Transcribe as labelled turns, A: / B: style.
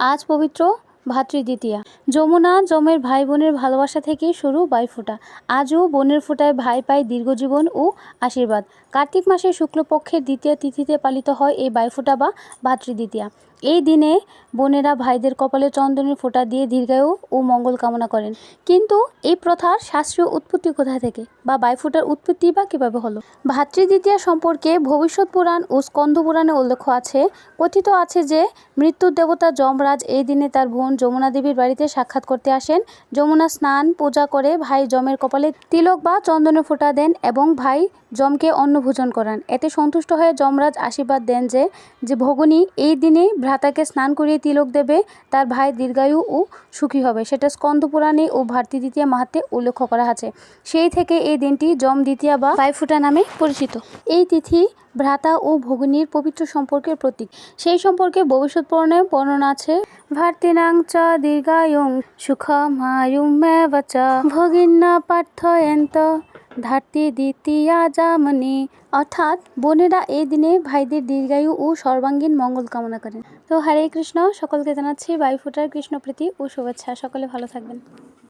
A: আজ পবিত্র ভাতৃদ্বিতীয়া। যমুনা জমের ভাই বোনের ভালোবাসা থেকে শুরু বাইফোঁটা। আজও বোনের ফোঁটায় ভাই পায় দীর্ঘজীবন ও আশীর্বাদ। কার্তিক মাসের শুক্লপক্ষের দ্বিতীয় তিথিতে পালিত হয় এই বাইফোঁটা বা ভাতৃদ্বিতীয়া। এই দিনে বোনেরা ভাইদের কপালে চন্দনের ফোঁটা দিয়ে দীর্ঘায়ু ও মঙ্গল কামনা করেন। কিন্তু এই প্রথার শাস্ত্রীয় উৎপত্তি কোথা থেকে? বা বাইফোঁটার উৎপত্তি বা কীভাবে হলো? ভাতৃদ্বিতীয়া সম্পর্কে ভবিষ্যৎ পুরাণ ও স্কন্ধ পুরাণে উল্লেখ আছে, কথিত আছে যে মৃত্যুর দেবতা যমরাজ এই দিনে তার বোন যমুনা দেবীর বাড়িতে সাক্ষাৎ করতে আসেন। যমুনা স্নান, পূজা করে ভাই যমের কপালে তিলক বা চন্দনের ফোঁটা দেন এবং ভাই যমকে অন্নভোজন করান। এতে সন্তুষ্ট হয়ে যমরাজ আশীর্বাদ দেন যে যে ভগিনী এই দিনে ভ্রাতাকে স্নান করিয়ে তিলক দেবে, তার ভাই দীর্ঘায়ু ও সুখী হবে। সেটা স্কন্দ পুরাণে ও ভারতী দ্বিতীয়া মাহাত্মে উল্লেখ করা আছে। সেই থেকে এই দিনটি যম দ্বিতীয়া বা ভাইফোঁটা নামে পরিচিত। এই তিথি ভ্রাতা ও ভগিনীর পবিত্র সম্পর্কের প্রতীক। সেই সম্পর্কে ভবিষ্যৎ পুরাণে বর্ণনা আছে। ভার্তিনাং চ দীর্ঘায়ুং সুখমায়ুমেব চ। ভগিন্না পার্থয়ন্ত। ধার্তি দ্বিতীয়া জামনি অর্থাৎ বোনেরা এই দিনে ভাইদের দীর্ঘায়ু ও সর্বাঙ্গীন মঙ্গল কামনা করেন। তো হরে কৃষ্ণ, সকলকে জানাচ্ছি বায়ুফুটার কৃষ্ণপ্রীতি ও শুভেচ্ছা। সকলে ভালো থাকবেন।